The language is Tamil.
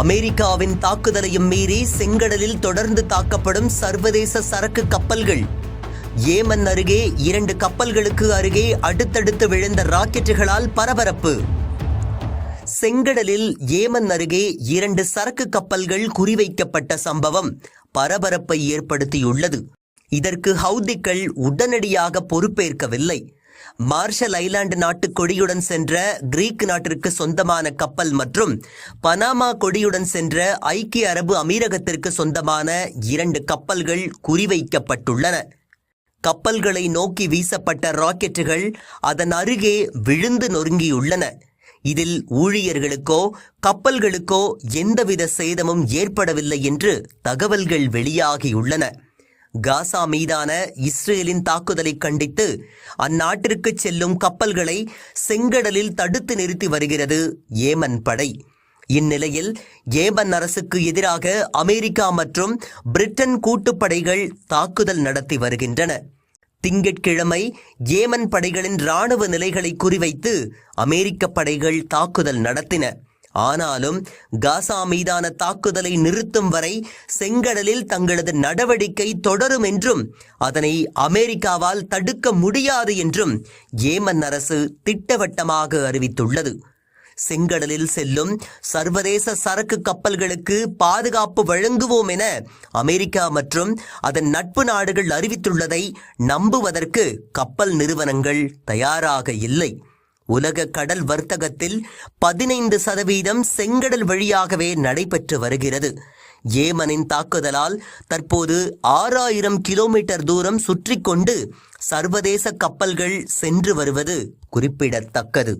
அமெரிக்காவின் தாக்குதலையும் மீறி செங்கடலில் தொடர்ந்து தாக்கப்படும் சர்வதேச சரக்கு கப்பல்கள். ஏமன் அருகே இரண்டு கப்பல்களுக்கு அருகே அடுத்தடுத்து விழுந்த ராக்கெட்டுகளால் பரபரப்பு. செங்கடலில் ஏமன் அருகே இரண்டு சரக்கு கப்பல்கள் குறிவைக்கப்பட்ட சம்பவம் பரபரப்பை ஏற்படுத்தியுள்ளது. இதற்கு ஹவுதிக்கள் உடனடியாக பொறுப்பேற்கவில்லை. மார்ஷல் ஐலாண்டு நாட்டு கொடியுடன் சென்ற கிரீக் நாட்டிற்கு சொந்தமான கப்பல் மற்றும் பனாமா கொடியுடன் சென்ற ஐக்கிய அரபு அமீரகத்திற்கு சொந்தமான இரண்டு கப்பல்கள் குறிவைக்கப்பட்டுள்ளன. கப்பல்களை நோக்கி வீசப்பட்ட ராக்கெட்டுகள் அதன் அருகே விழுந்து நொறுங்கியுள்ளன. இதில் ஊழியர்களுக்கோ கப்பல்களுக்கோ எந்தவித சேதமும் ஏற்படவில்லை என்று தகவல்கள் வெளியாகியுள்ளன. காசா மீதான இஸ்ரேலின் தாக்குதலை கண்டித்து அந்நாட்டிற்கு செல்லும் கப்பல்களை செங்கடலில் தடுத்து நிறுத்தி வருகிறது ஏமன் படை. இந்நிலையில் ஏமன் அரசுக்கு எதிராக அமெரிக்கா மற்றும் பிரிட்டன் கூட்டுப்படைகள் தாக்குதல் நடத்தி வருகின்றன. திங்கட்கிழமை ஏமன் படைகளின் ராணுவ நிலைகளை குறிவைத்து அமெரிக்க படைகள் தாக்குதல் நடத்தின. ஆனாலும் காசா மீதான தாக்குதலை நிறுத்தும் வரை செங்கடலில் தங்களது நடவடிக்கை தொடரும் என்றும் அதனை அமெரிக்காவால் தடுக்க முடியாது என்றும் ஏமன் அரசு திட்டவட்டமாக அறிவித்துள்ளது. செங்கடலில் செல்லும் சர்வதேச சரக்கு கப்பல்களுக்கு பாதுகாப்பு வழங்குவோம் என அமெரிக்கா மற்றும் அதன் நட்பு நாடுகள் அறிவித்துள்ளதை நம்புவதற்கு கப்பல் நிறுவனங்கள் தயாராக இல்லை. உலக கடல் வர்த்தகத்தில் பதினைந்து சதவீதம் செங்கடல் வழியாகவே நடைபெற்று வருகிறது. ஏமனின் தாக்குதலால் தற்போது ஆறாயிரம் கிலோமீட்டர் தூரம் சுற்றி கொண்டு சர்வதேச கப்பல்கள் சென்று வருவது குறிப்பிடத்தக்கது.